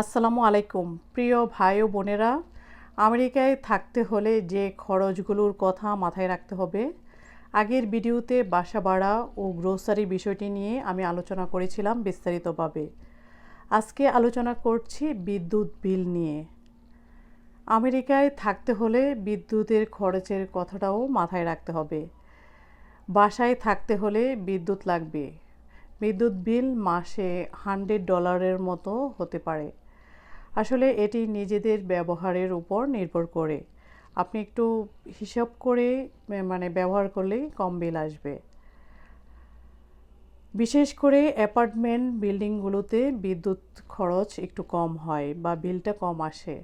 আসসালামু আলাইকুম। প্রিয় ভাই ও বোনেরা, আমেরিকায় থাকতে হলে যে খরচগুলোর কথা মাথায় রাখতে হবে, আগের ভিডিওতে বাসা ভাড়া ও গ্রোসারি বিষয়টি নিয়ে আমি আলোচনা করেছিলাম বিস্তারিতভাবে। আজকে আলোচনা করছি বিদ্যুৎ বিল নিয়ে। আমেরিকায় থাকতে হলে বিদ্যুতের খরচের কথাটাও মাথায় রাখতে হবে। বাসায় থাকতে হলে বিদ্যুৎ লাগবে। বিদ্যুৎ বিল মাসে হান্ড্রেড ডলারের মতো হতে পারে। আসলে এটি নিজেদের ব্যবহারের উপর নির্ভর করে। আপনি একটু হিসাব করে মানে ব্যবহার করলেই কম বিল আসবে। বিশেষ করে অ্যাপার্টমেন্ট বিল্ডিংগুলোতে বিদ্যুৎ খরচ একটু কম হয় বা বিলটা কম আসে।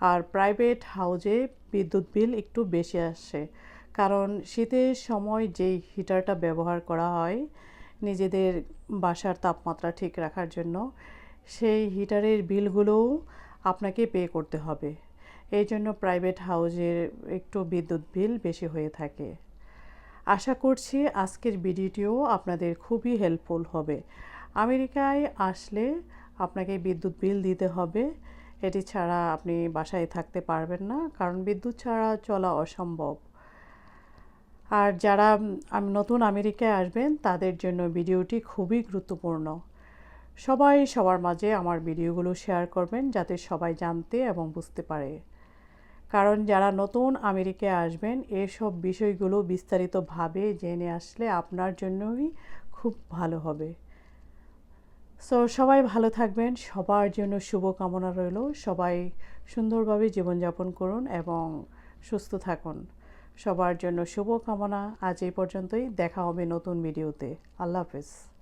আর প্রাইভেট হাউজে বিদ্যুৎ বিল একটু বেশি আসে। কারণ শীতের সময় যেই হিটারটা ব্যবহার করা হয়, নিজেদের বাসার তাপমাত্রা ঠিক রাখার জন্য সেই হিটারের বিলগুলোও আপনাকে পে করতে হবে। এই জন্য প্রাইভেট হাউজের একটু বিদ্যুৎ বিল বেশি হয়ে থাকে। আশা করছি আজকের ভিডিওটিও আপনাদের খুবই হেল্পফুল হবে। আমেরিকায় আসলে আপনাকে বিদ্যুৎ বিল দিতে হবে। এটি ছাড়া আপনি বাসায় থাকতে পারবেন না, কারণ বিদ্যুৎ ছাড়া চলা অসম্ভব। আর যারা নতুন আমেরিকায় আসবেন, তাদের জন্য ভিডিওটি খুবই গুরুত্বপূর্ণ। সবাই সবার মাঝে আমার ভিডিওগুলো শেয়ার করবেন যাতে সবাই জানতে এবং বুঝতে পারে। কারণ যারা নতুন আমেরিকায় আসবেন, এসব বিষয়গুলো বিস্তারিতভাবে জেনে আসলে আপনার জন্যই খুব ভালো হবে। সো সবাই ভালো থাকবেন, সবার জন্য শুভকামনা রইল। সবাই সুন্দরভাবে জীবনযাপন করুন এবং সুস্থ থাকুন। সবার জন্য শুভকামনা। আজ এই পর্যন্তই। দেখা হবে নতুন ভিডিওতে। আল্লাহ হাফেজ।